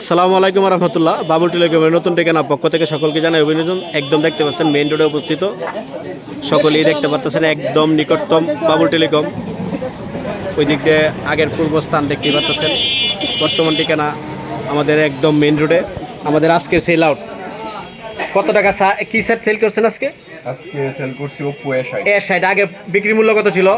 আসসালামু আলাইকুম রহমতুল্লাহ। বাবুল টেলিকমের নতুন ঠিকানা পক্ষ থেকে সকলকে জানাই অভিনন্দন। একদম দেখতে পাচ্ছেন মেইন রোডে উপস্থিত। সকলেই দেখতে পাচ্ছেন একদম নিকটতম বাবুল টেলিকম। ওই দিক দিয়ে আগের পূর্বস্থান দেখতে পাচ্ছেন বর্তমান ঠিকানা আমাদের একদম মেইন রোডে আমাদের আজকের সেল আউট কত টাকা কি সেট সেল করছেন আজকে? আজকে সেল করছি আগে বিক্রি মূল্য কত ছিল?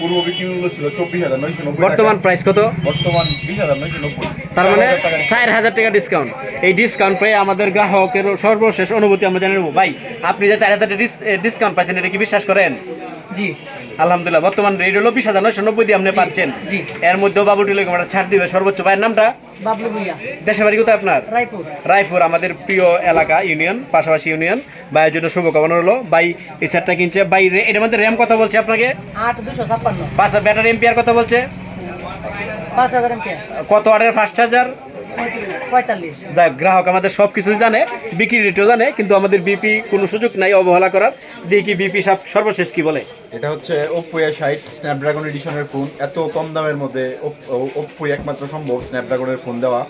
পূর্ব বিক্রি মূল্য ছিল চব্বিশ হাজার নয়শো নব্বই বর্তমান প্রাইস কত? বর্তমান বিশ হাজার নয়শো নব্বই। তার মানে চার হাজার টাকা চার হাজার টাকা ডিসকাউন্ট এই ডিসকাউন্ট পেয়ে আমাদের গ্রাহকের সর্বশেষ অনুভূতি আমরা জেনে নেব। ভাই আপনি যে চার হাজার ডিসকাউন্ট পাইছেন এটা কি বিশ্বাস করেন? জি। আলহামদুলিল্লাহ বর্তমান রেট হলো বিশ হাজার নয়শো নব্বই দিয়ে আপনি পাচ্ছেন। এর মধ্যেও বাবু টিলে আমরা ছাড় দিবে। সর্বোচ্চ ভাইয়ের নামটা? দেশে বাড়ি কোথায় আপনার? রায়পুর। রায়পুর আমাদের প্রিয় এলাকা ইউনিয়ন পাশাপাশি ইউনিয়ন। ভাইয়ের জন্য শুভকামনা হলো ভাই এই সেটটা কিনছে। ভাই এটার মধ্যে র্যাম কথা বলছে আপনাকে? আট দুশো ছাপ্পান্ন। ব্যাটারি এম্পিয়ার কথা বলছে? পাঁচ হাজার এমপিয়ার কত ওয়াটের ফাস্ট চার্জার পঁয়তাল্লিশ। গ্রাহক আমাদের সব কিছু জানে বিক্রি রেটও জানে কিন্তু আমাদের বিপি কোনো সুযোগ নাই অবহেলা করার। দেখি বিপি সব সর্বশেষ কি বলে? এটা হচ্ছে ওপ্পো এ ষাট স্ন্যাপড্রাগন এডিশনের ফোন এত কম দামের মধ্যে ওপ্পো একমাত্র সম্ভব স্ন্যাপড্রাগনের ফোন দেওয়া।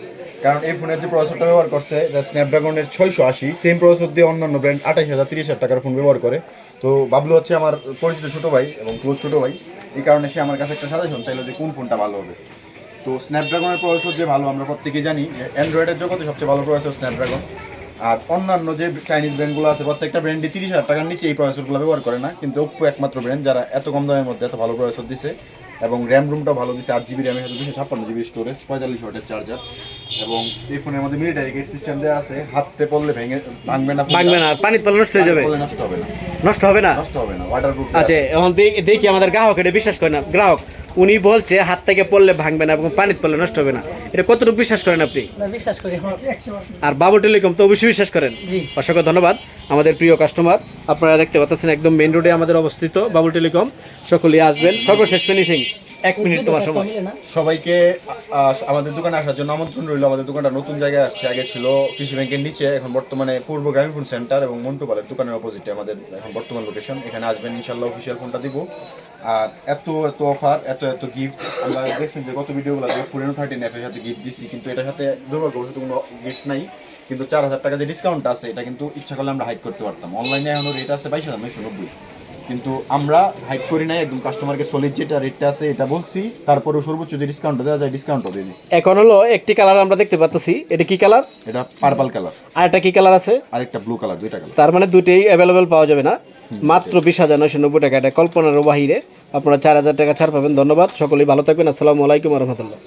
কারণ এই ফোনের যে প্রসেসরটা ব্যবহার করছে এটা স্ন্যাপড্রাগনের ছয়শো আশি। সেম প্রসেসর দিয়ে অন্যান্য ব্র্যান্ড আঠাশ হাজার তিরিশ হাজার টাকার ফোন ব্যবহার করে। তো বাবলু হচ্ছে আমার পরিচিত ছোটো ভাই এবং ক্লোজ ছোটো ভাই। এই কারণে সে আমার কাছে একটা সাজেশন চাইলো যে কোন ফোনটা ভালো হবে। তো স্ন্যাপড্রাগনের প্রসেসর যে ভালো, আমরা প্রত্যেকেই জানি। অ্যান্ড্রয়েডের জগতে সবচেয়ে ভালো প্রসেসর স্ন্যাপড্রাগন আর অন্যান্য যে চাইনিজ ব্র্যান্ডগুলো আছে, প্রত্যেকটা ব্র্যান্ডে তিরিশ হাজার টাকার নিচে এই প্রসেসরগুলো ব্যবহার করে না। কিন্তু ওপ্পো একমাত্র ব্র্যান্ড যারা এত কম দামের মধ্যে এত ভালো প্রসেসর দিছে, এবং র্যাম রুমটা ভালো দিচ্ছে আট জিবি র্যামের সাথে দুশো ছাপ্পান্ন জিবি স্টোরেজ পঁয়তাল্লিশ ওয়াটের চার্জার এবং এই ফোনের মধ্যে মিলিটারি গেট সিস্টেম দেওয়া আছে। হাতে পড়লে ভেঙে ভাঙবে না ভাঙবে না পালে নষ্ট হয়ে যাবে। নষ্ট হবে না। নষ্ট হবে না? নষ্ট হবে না ওয়াটার প্রুফ আচ্ছা এখন দেখি আমাদের গ্রাহক এটা বিশ্বাস করে না। গ্রাহক উনি বলছে হাত থেকে পড়লে ভাঙবে না এবং পড়লে নষ্ট হবে না। এটা কতটুকু বিশ্বাস করেন আপনি? বিশ্বাস করি আর বাবু টেলিকম তো অবশ্যই বিশ্বাস করেন। অসংখ্য ধন্যবাদ। আমাদের প্রিয় কাস্টমার আপনারা দেখতে পাচ্ছেন একদম মেইন রোডে আমাদের অবস্থিত বাবুল টেলিকম। সকলেই আসবেন। সর্বশেষ ফিনিশিং এক মিনিট তোমার সময়। সবাইকে আমাদের দোকানে আসার জন্য আমন্ত্রণ রইল। আমাদের দোকানটা নতুন জায়গায় আসছে। আগে ছিল কৃষি ব্যাংকের নিচে এখন বর্তমানে পূর্ব গ্রামীণ ফোন সেন্টার এবং মন্টুপালের দোকানের অপোজিটে আমাদের এখন বর্তমান লোকেশন এখানে আসবেন ইনশাল্লাহ অফিসিয়াল ফোনটা দিব। আর এত এত অফার এত এত গিফট আমরা দেখছেন যে কত ভিডিওগুলো পুরনো থার্টি ন্যাপের সাথে গিফট দিচ্ছি কিন্তু এটার সাথে দুর্ভাগ্যবশত কোনো গিফট নাই। কিন্তু চার হাজার টাকা যে ডিসকাউন্ট আছে এটা কিন্তু ইচ্ছা করলে আমরা হাইড করতে পারতাম। অনলাইনে এখনও রেট আছে বাইশ হাজার নয়শো নব্বই। কিন্তু আমরা হাইড করি নাই একদম কাস্টমারকে সলিড যেটা রেটটা আছে এটা বলছি তারপরেও সর্বোচ্চ যে ডিসকাউন্ট দেওয়া যায় ডিসকাউন্টও দিয়ে দিচ্ছি এখন হলো একটি কালার আমরা দেখতে পাচ্ছি এটা কি কালার এটা পার্পল কালার আর একটা কি কালার আছে? আর একটা ব্লু কালার দুইটা কালার তার মানে দুটোই অ্যাভেলেবেল পাওয়া যাবে না। মাত্র বিশ হাজার নয়শো নব্বই টাকা। এটা কল্পনার বাহিরে। আপনারা চার হাজার টাকা ছাড় পাবেন। ধন্যবাদ। সকলেই ভালো থাকবেন। আসসালামু আলাইকুম রহমতুল্লাহ।